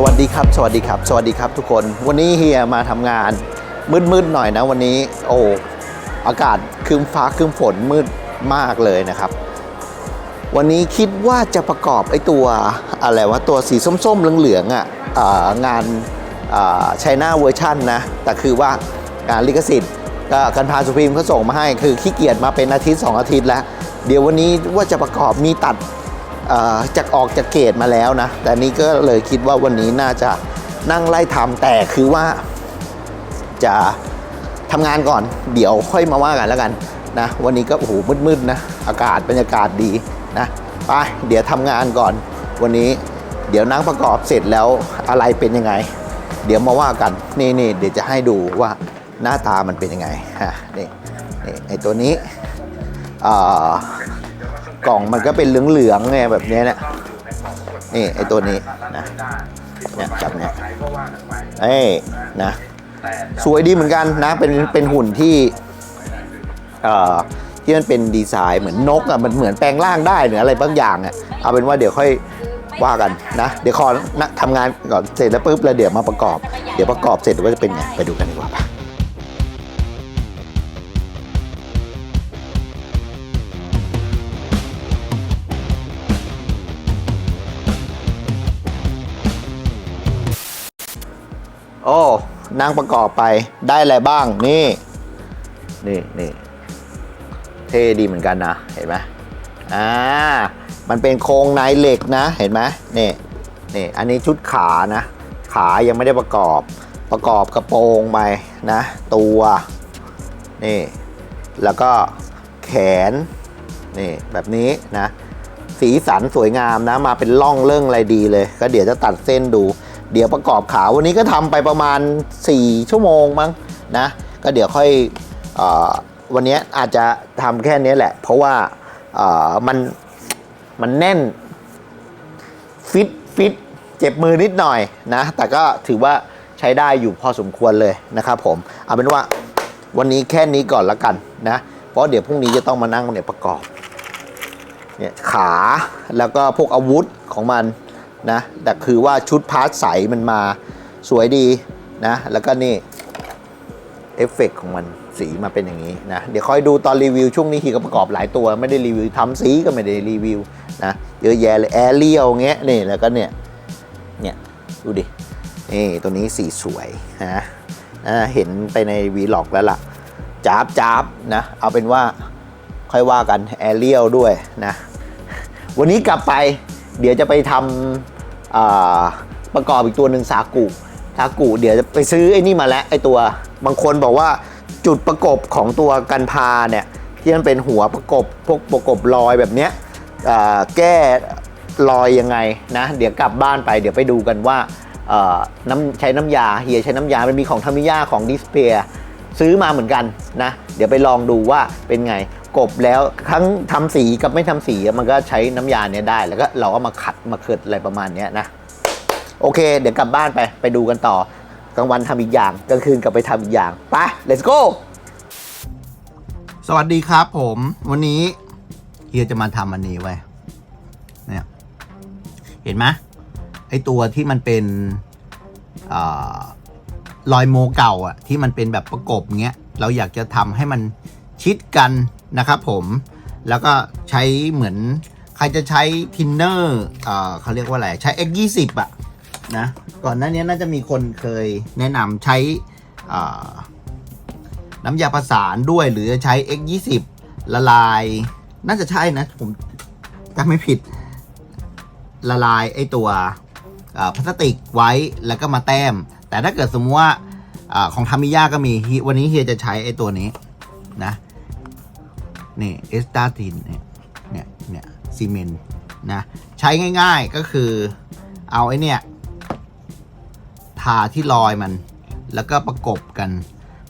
สวัสดีครับ สวัสดีครับ สวัสดีครับทุกคน วันนี้เฮียมาทำงานมืดๆหน่อยนะวันนี้ โอ้อากาศครึมฟ้าครึมฝนมืดมากเลยนะครับ วันนี้คิดว่าจะประกอบไอตัวอะไรวะตัวสีส้มๆเหลืองๆอะอ่างานไชน่าเวอร์ชันนะ แต่คือว่างานลิขสิทธิ์ก็กันพาสุพรีมเขาส่งมาให้ คือขี้เกียจมาเป็นอาทิตย์ 2 อาทิตย์แล้ว เดี๋ยววันนี้ว่าจะประกอบมีตัด จากออกจากเกตมาแล้วนะ แต่นี่ก็เลยคิดว่าวันนี้น่าจะนั่งไล่ทำแต่คือว่า จะทำงานก่อน เดี๋ยวค่อยมาว่ากันแล้วกันนะ วันนี้ก็โอ้โหมืดๆนะ อากาศบรรยากาศดีนะไปเดี๋ยวทำงานก่อน วันนี้เดี๋ยวนั่งประกอบเสร็จแล้วอะไรเป็นยังไง เดี๋ยวมาว่ากันนี่นี่เดี๋ยวจะให้ดูว่าหน้าตามันเป็นยังไงฮะนี่นี่ไอตัวนี้อ่า กล่องมันก็เป็นเหลืองๆไงแบบนี้เนี่ยนี่ไอตัวนี้นะเนี่ยจับเนี่ยเอ้ยนะสวยดีเหมือนกันนะเป็นเป็นหุ่นที่เอ่อที่มันเป็นดีไซน์เหมือนนกอะมันเหมือนแปลงร่างได้หรืออะไรบางอย่างอะเอาเป็นว่าเดี๋ยวค่อยว่ากันนะ เดี๋ยวขอนะทำงานก่อนเสร็จแล้วปุ๊บแล้วเดี๋ยวมาประกอบ เดี๋ยวประกอบเสร็จว่าจะเป็นไงไปดูกันดีกว่าปะ โอ้นั่งประกอบไปได้อะไรบ้างนี่ นี่นี่เท่ดีเหมือนกันนะ เห็นไหมอ่ามันเป็นโครงในเหล็กนะ เห็นไหมนี่นี่อันนี้ชุดขานะ ขายังไม่ได้ประกอบประกอบกระโปรงไปนะ ตัวนี่แล้วก็แขนนี่แบบนี้นะ สีสันสวยงามนะ มาเป็นล่องเรื่องอะไรดีเลย ก็เดี๋ยวจะตัดเส้นดู เดี๋ยวประกอบขาวันนี้ก็ทำไปประมาณ 4 ชั่วโมงมั้งนะ ก็เดี๋ยวค่อยอวันนี้อาจจะทำแค่นี้แหละ เพราะว่ามันมันแน่นฟิตฟิตเจ็บมือนิดหน่อยนะ แต่ก็ถือว่าใช้ได้อยู่พอสมควรเลยนะครับผม เอาเป็นว่าวันนี้แค่นี้ก่อนละกันนะ เพราะเดี๋ยวพรุ่งนี้จะต้องมานั่งเนี่ยประกอบเนี่ยขาแล้วก็พวกอาวุธของมัน นะแต่คือว่าชุดพาร์ทใสมันมาสวยดีนะ แล้วก็นี่เอฟเฟกต์ของมันสีมาเป็นอย่างนี้นะ เดี๋ยวคอยดูตอนรีวิวช่วงนี้ฮีก็ประกอบหลายตัวไม่ได้รีวิวทำสีก็ไม่ได้รีวิวนะเยอะแยะเลยแอรเรียลเงี้ยนี่แล้วก็เนี่ยเนี่ยดูดินี่ตัวนี้สีสวยนะเห็นไปในวีล็อกแล้วล่ะจ้าบจ้าบนะเอาเป็นว่าค่อยว่ากันแอรเรียลด้วยนะวันนี้กลับไป เดี๋ยวจะไปทำประกอบอีกตัวหนึ่งสากุสากุเดี๋ยวจะไปซื้อไอ้นี่มาแล้วไอ้ตัวบางคนบอกว่าจุดประกบของตัวกันพาเนี่ยที่มันเป็นหัวประกบพวกประกบรอยแบบเนี้ยแก้รอยยังไงนะเดี๋ยวกลับบ้านไปเดี๋ยวไปดูกันว่าน้ำใช้น้ำยาเฮียใช้น้ำยามันมีของทามิยาของดิสเพย์ซื้อมาเหมือนกันนะเดี๋ยวไปลองดูว่าเป็นไง กบแล้วทั้งทำสีกับไม่ทำสีมันก็ใช้น้ำยาเนี้ยได้ แล้วก็เราก็มาขัดมาเคิดอะไรประมาณเนี้ยนะ โอเค เดี๋ยวกลับบ้านไปไปดูกันต่อกลางวันทำอีกอย่างกลางคืนกลับไปทำอีกอย่างไป let's go สวัสดีครับผม วันนี้เฮียจะมาทำอันนี้ไว้เนี่ยเห็นไหมไอตัวที่มันเป็นอรอยโมเก่าอะที่มันเป็นแบบประกบเงี้ยเราอยากจะทำให้มันชิดกัน นะครับผมแล้วก็ใช้เหมือนใครจะใช้ทินเนอร์เขาเรียกว่าอะไร ใช้ X 2 0อะนะก่อนหน้านี้น่าจะมีคนเคยแนะนำใช้น้ำยาประสานด้วยหรือจะใช้ X 2 0 ละลาย น่าจะใช่นะ ผมจำไม่ผิดละลายไอตัวพลาสติกไว้แล้วก็มาแต้ม แต่ถ้าเกิดสมมติว่าอของทามิยาก็มีวันนี้เฮียจะใช้ไอตัวนี้นะ นี่เอสตาตินเนี่ยเนี่ยเนี่ยซีเมนต์นะใช้ง่ายๆก็คือเอาไอเนี่ยทาที่รอยมัน แล้วก็ประกบกัน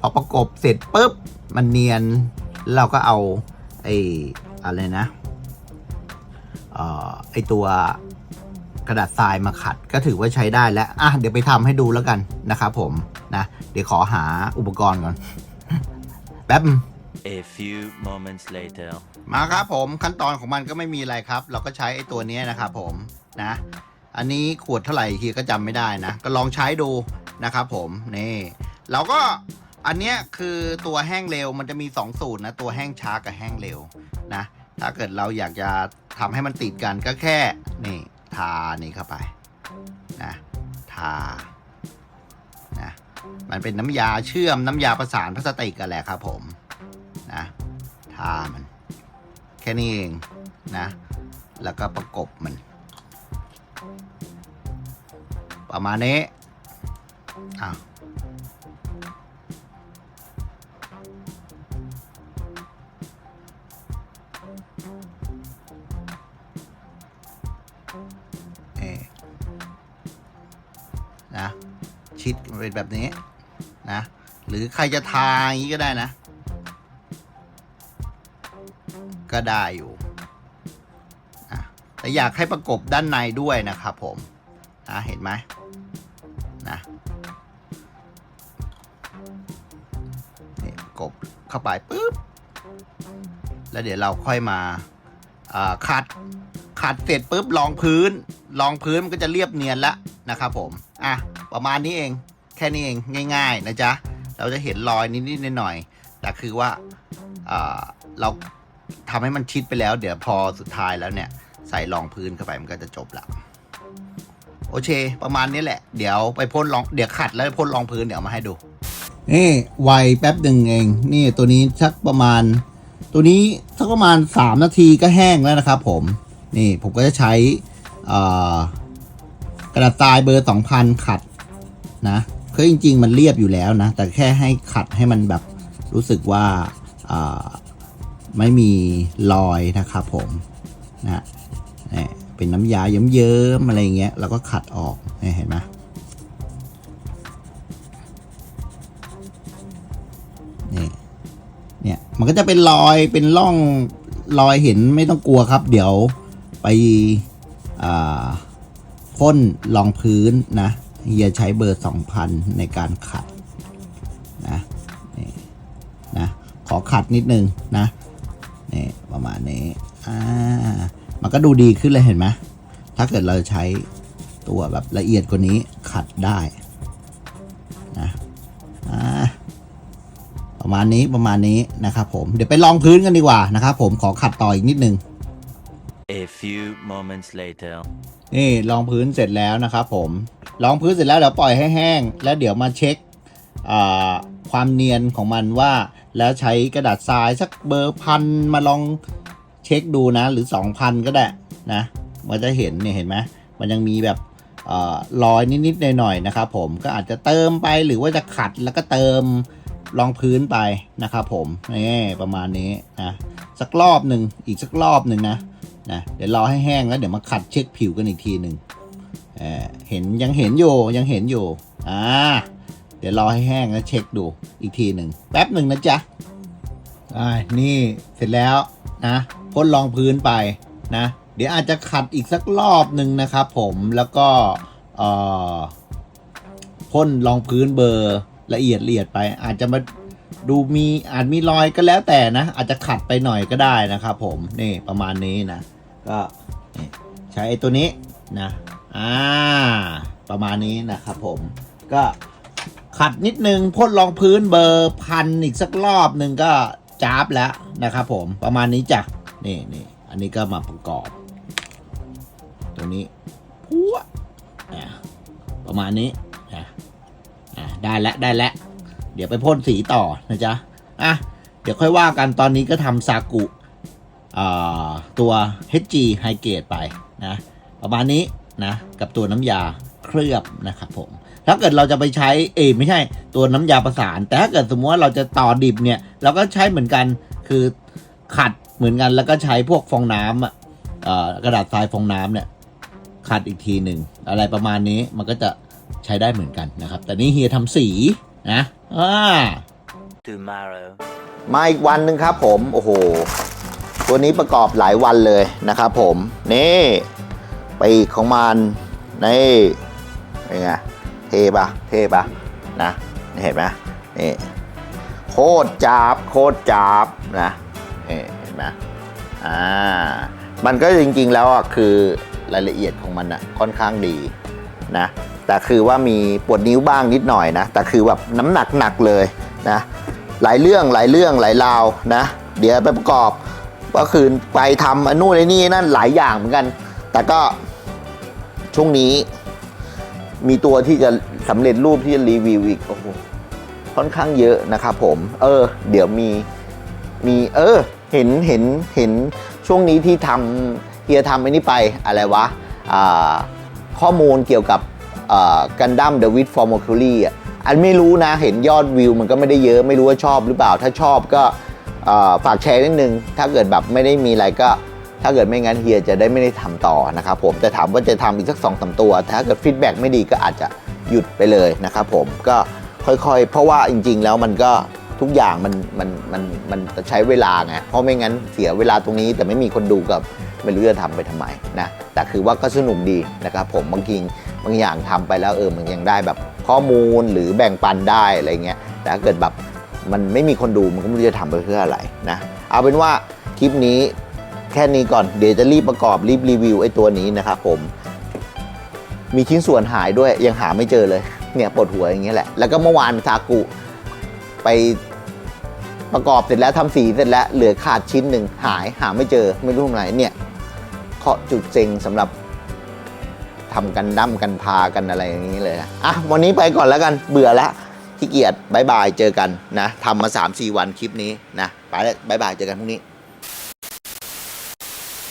พอประกบเสร็จปุ๊บมันเนียนเราก็เอาไออะไรนะเอ่อไอตัวกระดาษทรายมาขัดก็ถือว่าใช้ได้แล้ว อะ เดี๋ยวไปทำให้ดูแล้วกันนะครับผมนะ เดี๋ยวขอหาอุปกรณ์ก่อน แป๊บ A few moments later. มาครับผมขั้นตอนของมันก็ไม่มีอะไรครับ เราก็ใช้ไอ้ตัวนี้นะครับผมนะ อันนี้ขวดเท่าไหร่เฮียก็จำไม่ได้นะ ก็ลองใช้ดูนะครับผมนี่เราก็อันเนี้ยคือตัวแห้งเร็วมันจะมี 2 สูตรนะ ตัวแห้งช้ากับแห้งเร็วนะ ถ้าเกิดเราอยากจะทำให้มันติดกันก็แค่นี่ทานี่เข้าไปนะทานะมันเป็นน้ำยาเชื่อมน้ำยาประสานพลาสติกกันแหละครับผม นะทามัน แค่นี้เองนะ แล้วก็ประกบมัน ประมาณนี้อ้าวเอ่นะ ชิดเป็นแบบนี้นะ หรือใครจะทาอย่างนี้ก็ได้นะ ก็ได้อยู่อะแต่อยากให้ประกบด้านในด้วยนะครับผมนะเห็นไหมนะนี่ประกบเข้าไปปุ๊บ แล้วเดี๋ยวเราค่อยมาขัดขัดเสร็จปุ๊บรองพื้นรองพื้นมันก็จะเรียบเนียนล้วนะครับผม อะ ประมาณนี้เอง แค่นี้เองง่าย ๆ นะจ๊ะ เราจะเห็นรอยนิดๆหน่อยๆแต่คือว่าเรา ทำให้มันชิดไปแล้ว เดี๋ยวพอสุดท้ายแล้วเนี่ยใส่รองพื้นเข้าไปมันก็จะจบละโอเค ประมาณนี้แหละ เดี๋ยวไปพ่นรองเดี๋ยวขัดแล้วพ่นรองพื้นเดี๋ยวมาให้ดูนี่ไวแป๊บหนึ่งเอง นี่ตัวนี้สักประมาณ ตัวนี้สักประมาณ 3 นาทีก็แห้งแล้วนะครับผม นี่ผมก็จะใช้กระดาษทรายเบอร์ 2000 ขัดนะคือจริง ๆ มันเรียบอยู่แล้วนะ แต่แค่ให้ขัดให้มันแบบรู้สึกว่า ไม่มีรอยนะครับผมนะเนี่ยเป็นน้ำยาเยิ้มๆอะไรเงี้ยแล้วก็ขัดออกเนี่ยเห็นไหมนี่เนี่ยมันก็จะเป็นรอยเป็นร่องรอยเห็นไม่ต้องกลัวครับ เดี๋ยวไปอ่าพ่นรองพื้นนะเฮียใช้เบอร์ 2000 ในการขัดนะนะขอขัดนิดนึงนะ นี่ประมาณนี้อ่ามันก็ดูดีขึ้นเลยเห็นไหมถ้าเกิดเราใช้ตัวแบบละเอียดกว่านี้ขัดได้นะอ่าประมาณนี้ประมาณนี้นะครับผมเดี๋ยวไปลองพื้นกันดีกว่านะครับผมขอขัดต่ออีกนิดนึง A few moments later. นี่ลองพื้นเสร็จแล้วนะครับผมลองพื้นเสร็จแล้วเดี๋ยวปล่อยให้แห้ง แล้วเดี๋ยวมาเช็คอ่า ความเนียนของมันว่า แล้วใช้กระดาษทรายสักเบอร์พันมาลองเช็คดูนะ หรือ 2,000 ก็ได้นะมันจะเห็นเนี่ยเห็นไหมมันยังมีแบบเออรอยนิดๆหน่อยๆนะครับผมก็อาจจะเติมไปหรือว่าจะขัดแล้วก็เติมรองพื้นไปนะครับผมนี่ประมาณนี้นะสักรอบหนึ่งอีกสักรอบหนึ่งนะนะเดี๋ยวรอให้แห้งแล้วเดี๋ยวมาขัดเช็คผิวกันอีกทีหนึ่งเออเห็นยังเห็นอยู่ยังเห็นอยู่อ่า ดี๋ยวรอให้แห้งแล้วเช็คดูอีกทีหนึ่งแป๊บหนึ่งนะจ๊ะอ่านี่เสร็จแล้วนะพ่นรองพื้นไปนะ เดี๋ยวอาจจะขัดอีกสักรอบหนึ่งนะครับผมแล้วก็พ่นรองพื้นเบอร์ละเอียดละเอียดไป อาจจะมาดูมีอาจมีรอยก็แล้วแต่นะ อาจจะขัดไปหน่อยก็ได้นะครับผมนี่ประมาณนี้นะ ก็ใช้ไอ้ตัวนี้นะอ่าประมาณนี้นะครับผมก็ ขัดนิดนึงพ่นรองพื้นเบอร์พันอีกสักรอบหนึ่งก็จ้าบแล้วนะครับผมประมาณนี้จ้ะนี่นี่อันนี้ก็มาประกอบ ตัวนี้พัวประมาณนี้อะอะได้แล้วได้แล้วเดี๋ยวไปพ่นสีต่อนะจ๊ะอะเดี๋ยวค่อยว่ากันตอนนี้ก็ทำซากุอ่าตัว HG Hydrate ไปนะประมาณนี้นะกับตัวน้ำยาเคลือบนะครับผม ถ้าเกิดเราจะไปใช้เอยไม่ใช่ตัวน้ำยาประสาน แต่ถ้าเกิดสมมติว่าเราจะต่อดิบเนี่ย เราก็ใช้เหมือนกันคือขัดเหมือนกันแล้วก็ใช้พวกฟองน้ำอะเอ่อกระดาษทรายฟองน้ำเนี่ยขัดอีกทีหนึ่งอะไรประมาณนี้มันก็จะใช้ได้เหมือนกันนะครับ แต่นี่เฮียทำสีนะอ่า Tomorrow. มาอีกวันหนึ่งครับผม โอ้โห ตัวนี้ประกอบหลายวันเลยนะครับผม นี่ปีกของมัน นี่เป็นไง เท่ปะเท่ปะนะเห็นไหมนี่โคตรจับโคตรจับนะนี่เห็นไหมอ่ามันก็จริงๆแล้วอะคือรายละเอียดของมันอะค่อนข้างดีนะแต่คือว่ามีปวดนิ้วบ้างนิดหน่อยนะแต่คือแบบน้ำหนักหนักเลยนะหลายเรื่องหลายเรื่องหลายราวนะ เดี๋ยวไปประกอบก็คือไปทำอนนู่นไอ้นี่นั่นหลายอย่างเหมือนกัน แต่ก็ช่วงนี้ มีตัวที่จะสำเร็จรูปที่จะรีวิวอีกโอ้โหค่อนข้างเยอะนะครับผม เออ เดี๋ยวมีมีเออ เห็นเห็นเห็นช่วงนี้ที่ทำเฮียทำไอ้นี่ไปอะไรวะอ่าข้อมูลเกี่ยวกับกันดั้มเดวิดฟอร์มอคูลี่อะอันไม่รู้นะเห็นยอดวิวมันก็ไม่ได้เยอะไม่รู้ว่าชอบหรือเปล่า ถ้าชอบก็ฝากแชร์นิดนึง ถ้าเกิดแบบไม่ได้มีอะไรก็ ถ้าเกิดไม่งั้นเฮียจะได้ไม่ได้ทำต่อนะครับผมแต่ถามว่าจะทำอีกสักสองสามตัว ถ้าเกิดฟีดแบ็กไม่ดีก็อาจจะหยุดไปเลยนะครับผมก็ค่อยๆ เพราะว่าจริง ๆ แล้วมันก็ทุกอย่างมันมันมันมันใช้เวลาไงเพราะไม่งั้นเสียเวลาตรงนี้แต่ไม่มีคนดูกับไม่รู้จะทำไปทำไมนะแต่คือว่าก็สนุกดีนะครับผมบางทีบางอย่างทำไปแล้วเออมันยังได้แบบข้อมูลหรือแบ่งปันได้อะไรเงี้ยแต่ถ้าเกิดแบบมันไม่มีคนดูมันก็ไม่รู้จะทำไปเพื่ออะไรนะเอาเป็นว่าคลิปนี้ แค่นี้ก่อนเดี๋ยวจะรีบประกอบรีบรีวิวไอ้ตัวนี้นะครับผม มีชิ้นส่วนหายด้วยยังหาไม่เจอเลย เนี่ยปวดหัวอย่างเงี้ยแหละ แล้วก็เมื่อวานซากุไปประกอบเสร็จแล้วทำสีเสร็จแล้วเหลือขาดชิ้นหนึ่งหายหาไม่เจอไม่รู้ทำไมเนี่ยเคาะจุดเซ็งสำหรับทำกันดั้มกันพากันอะไรอย่างนี้เลยนะอะวันนี้ไปก่อนแล้วกันเบื่อแล้วขี้เกียจบายบายเจอกันนะทำมา 3-4 วันคลิปนี้นะไปแล้วบายบายเจอกันพรุ่งนี้